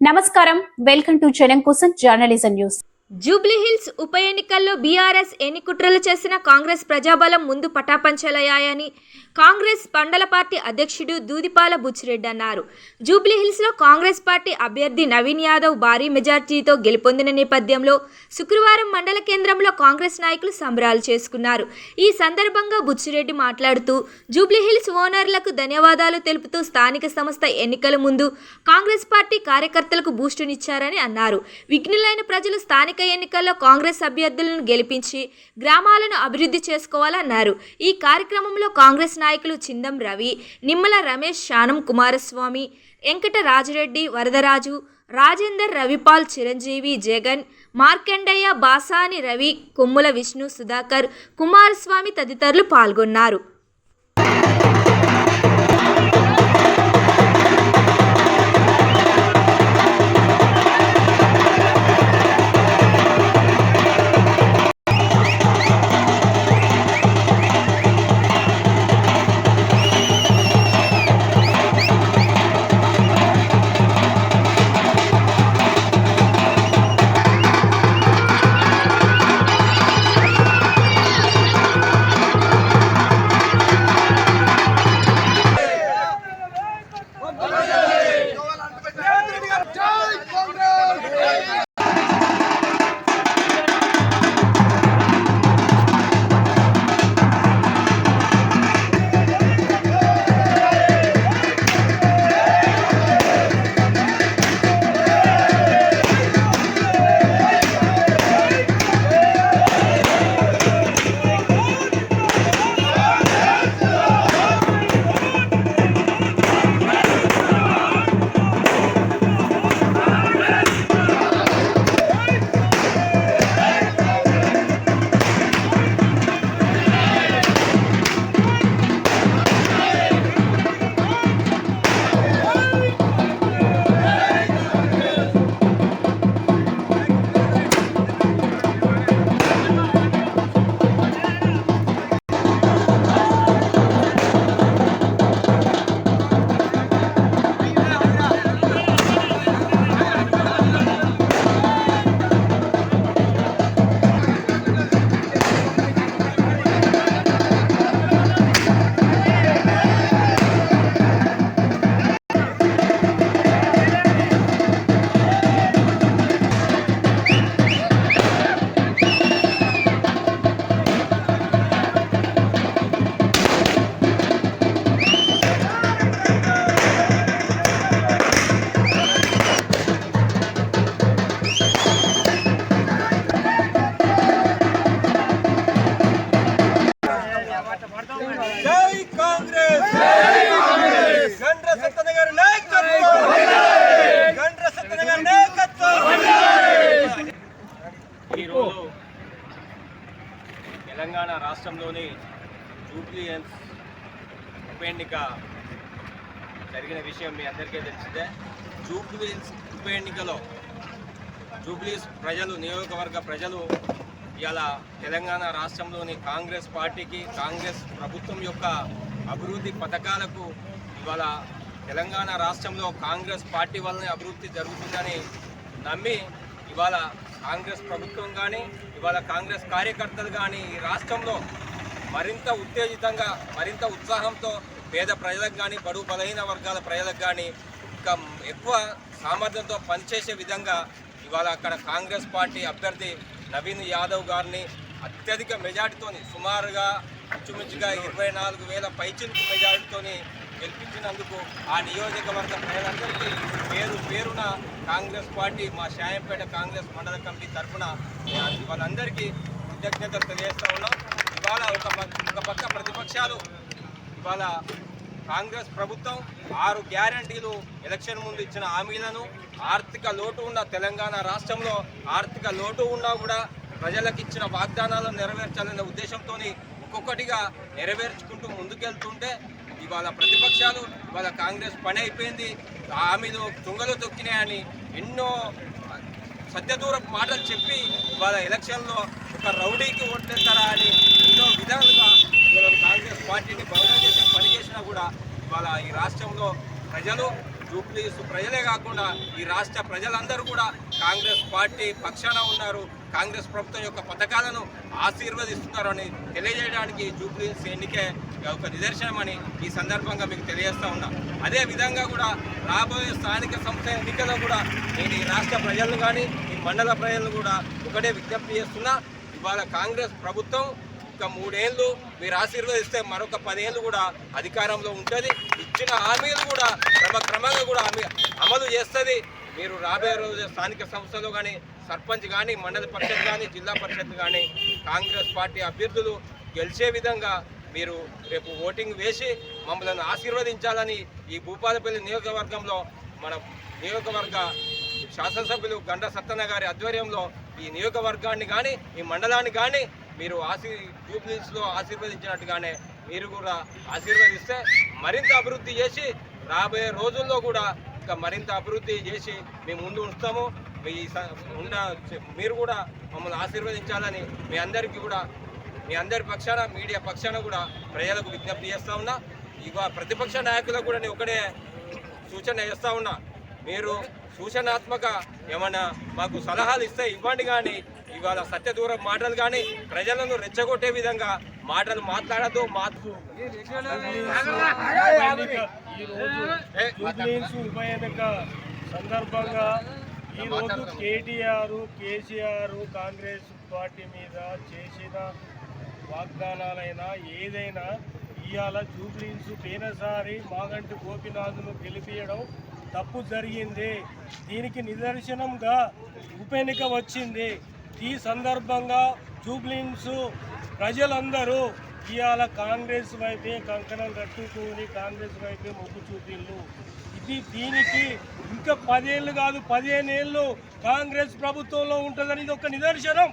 నమస్కారం. Welcome to జనం కోసం జర్నలిజం న్యూస్. జూబ్లీహిల్స్ ఉప ఎన్నికల్లో బీఆర్ఎస్ ఎన్ని కుట్రలు చేసిన కాంగ్రెస్ ప్రజాబలం ముందు పటాపంచలయ్యాయని కాంగ్రెస్ మండల పార్టీ అధ్యక్షుడు దూదిపాల బుచ్చిరెడ్డి అన్నారు. జూబ్లీహిల్స్లో కాంగ్రెస్ పార్టీ అభ్యర్థి నవీన్ యాదవ్ భారీ మెజార్టీతో గెలుపొందిన నేపథ్యంలో శుక్రవారం మండల కేంద్రంలో కాంగ్రెస్ నాయకులు సంబరాలు చేసుకున్నారు. ఈ సందర్భంగా బుచ్చిరెడ్డి మాట్లాడుతూ జూబ్లీహిల్స్ ఓనర్లకు ధన్యవాదాలు తెలుపుతూ స్థానిక సంస్థ ఎన్నికల ముందు కాంగ్రెస్ పార్టీ కార్యకర్తలకు బూస్టునిచ్చారని అన్నారు. విఘ్నులైన ప్రజలు స్థానిక ఎన్నికల్లో కాంగ్రెస్ అభ్యర్థులను గెలిపించి గ్రామాలను అభివృద్ధి చేసుకోవాలన్నారు. ఈ కార్యక్రమంలో కాంగ్రెస్ నాయకులు చిందం రవి నిమ్మల రమేష్ శానం కుమారస్వామి వెంకట రాజరెడ్డి వరదరాజు రాజేందర్ రవిపాల్ చిరంజీవి జగన్ మార్కండయ్య బాసాని రవి కొమ్ముల విష్ణు సుధాకర్ కుమారస్వామి తదితరులు పాల్గొన్నారు. తెలంగాణ రాష్ట్రంలోని జూబ్లీయన్స్ ఉప ఎన్నిక జరిగిన విషయం మీ అందరికీ తెలిసిందే. జూబ్లీస్ ఉప ఎన్నికలో జూబ్లీస్ ప్రజలు నియోజకవర్గ ప్రజలు ఇవాళ తెలంగాణ రాష్ట్రంలోని కాంగ్రెస్ పార్టీకి కాంగ్రెస్ ప్రభుత్వం యొక్క అభివృద్ధి పథకాలకు ఇవాళ తెలంగాణ రాష్ట్రంలో కాంగ్రెస్ పార్టీ వల్లనే అభివృద్ధి జరుగుతుందని నమ్మి ఇవాళ కాంగ్రెస్ ప్రభుత్వం కానీ ఇవాళ కాంగ్రెస్ కార్యకర్తలు కానీ ఈ రాష్ట్రంలో మరింత ఉత్తేజితంగా మరింత ఉత్సాహంతో పేద ప్రజలకు కానీ బడుగు బలహీన వర్గాల ప్రజలకు కానీ ఇంకా ఎక్కువ సామర్థ్యంతో పనిచేసే విధంగా ఇవాళ అక్కడ కాంగ్రెస్ పార్టీ అభ్యర్థి నవీన్ యాదవ్ గారిని అత్యధిక మెజార్టీతోని సుమారుగా ఇంచుమించుగా ఇరవై నాలుగు వేల పైచిలుకు మెజార్టీతోని గెలిపించినందుకు ఆ నియోజకవర్గ ప్రజలందరికీ పేరు పేరున కాంగ్రెస్ పార్టీ మా శాయంపేట కాంగ్రెస్ మండల కమిటీ తరఫున వాళ్ళందరికీ కృతజ్ఞతలు తెలియజేస్తూ ఉన్నాం. ఇవాళ ఒక ఒక పక్క ప్రతిపక్షాలు ఇవాళ కాంగ్రెస్ ప్రభుత్వం ఆరు గ్యారంటీలు ఎలక్షన్ ముందు ఇచ్చిన హామీలను ఆర్థిక లోటు ఉన్న తెలంగాణ రాష్ట్రంలో ఆర్థిక లోటు ఉన్నా కూడా ప్రజలకు ఇచ్చిన వాగ్దానాలను నెరవేర్చాలనే ఉద్దేశంతో ఒక్కొక్కటిగా నెరవేర్చుకుంటూ ముందుకెళ్తుంటే ఇవాళ ప్రతిపక్షాలు ఇవాళ కాంగ్రెస్ పని అయిపోయింది. హామీలు తుంగలు తొక్కినాయని ఎన్నో సత్యదూర మాటలు చెప్పి ఇవాళ ఎలక్షన్లో ఒక రౌడీకి ఓట్లేస్తారా అని ఎన్నో విధాలుగా ఇవాళ కాంగ్రెస్ పార్టీని భవనం చేసే పని చేసినా కూడా ఇవాళ ఈ రాష్ట్రంలో ప్రజలు జూబ్లీస్ ప్రజలే కాకుండా ఈ రాష్ట్ర ప్రజలందరూ కూడా కాంగ్రెస్ పార్టీ పక్షాన ఉన్నారు. కాంగ్రెస్ ప్రభుత్వం యొక్క పథకాలను ఆశీర్వదిస్తున్నారని తెలియజేయడానికి జూబ్లీస్ ఎన్నికే ఒక నిదర్శనమని ఈ సందర్భంగా మీకు తెలియజేస్తూ ఉన్నా. అదే విధంగా కూడా రాబోయే స్థానిక సంస్థ ఎన్నికల్లో కూడా నేను ఈ రాష్ట్ర ప్రజలను కానీ ఈ మండల ప్రజలను కూడా ఒకటే విజ్ఞప్తి చేస్తున్నా. ఇవాళ కాంగ్రెస్ ప్రభుత్వం ఒక మూడేళ్ళు మీరు ఆశీర్వదిస్తే మరొక పదేళ్ళు కూడా అధికారంలో ఉంటుంది. ఇచ్చిన హామీలు కూడా క్రమక్రమంగా కూడా అమలు చేస్తుంది. మీరు రాబోయే రోజు స్థానిక సంస్థలు కానీ సర్పంచ్ కానీ మండల పరిషత్ కానీ జిల్లా పరిషత్ కానీ కాంగ్రెస్ పార్టీ అభ్యర్థులు గెలిచే విధంగా మీరు రేపు ఓటింగ్ వేసి మమ్మల్ని ఆశీర్వదించాలని ఈ భూపాలపల్లి నియోజకవర్గంలో మన నియోజకవర్గ శాసనసభ్యులు గండ సత్తన్న గారి ఆధ్వర్యంలో ఈ నియోజకవర్గాన్ని కానీ ఈ మండలాన్ని కానీ మీరు ఆశీ జూబ్లీస్లో ఆశీర్వదించినట్టుగానే మీరు కూడా ఆశీర్వదిస్తే మరింత అభివృద్ధి చేసి రాబోయే రోజుల్లో కూడా ఇంకా మరింత అభివృద్ధి చేసి మేము ముందు ఉంచుతాము. మీ స- ఉన్న మీరు కూడా మమ్మల్ని ఆశీర్వదించాలని మీ అందరికీ కూడా మీ అందరి పక్షాన మీడియా పక్షాన కూడా ప్రజలకు విజ్ఞప్తి చేస్తా ఉన్నా. ఇవా ప్రతిపక్ష నాయకులకు కూడా నేను ఒకటే సూచన చేస్తూ ఉన్నా. మీరు సూచనాత్మక ఏమైనా మాకు సలహాలు ఇస్తే ఇవ్వండి కానీ ఇవాళ సత్యదూరం మాటలు కానీ ప్రజలను రెచ్చగొట్టే విధంగా మాటలు మాట్లాడద్దు మాకు జూబ్లీన్స్ ఉప ఎన్నిక సందర్భంగా ఈరోజు కేటీఆర్ కేసీఆర్ కాంగ్రెస్ పార్టీ మీద చేసిన వాగ్దానాలైనా ఏదైనా ఇవాళ జూబ్లీన్స్ పోయినసారి మాగంటి గోపినాథ్ను గెలిపించడం తప్పు జరిగింది. దీనికి నిదర్శనంగా ఉప ఎన్నిక వచ్చింది. ఈ సందర్భంగా జూబ్లీన్స్ ప్రజలందరూ ఇవాళ కాంగ్రెస్ వైపే కంకణం కట్టుకుని కాంగ్రెస్ వైపే మొగ్గు చూపిళ్ళు ఇది దీనికి ఇంకా పదేళ్ళు కాదు పదిహేను ఏళ్ళు కాంగ్రెస్ ప్రభుత్వంలో ఉంటుందని ఇది ఒక నిదర్శనం.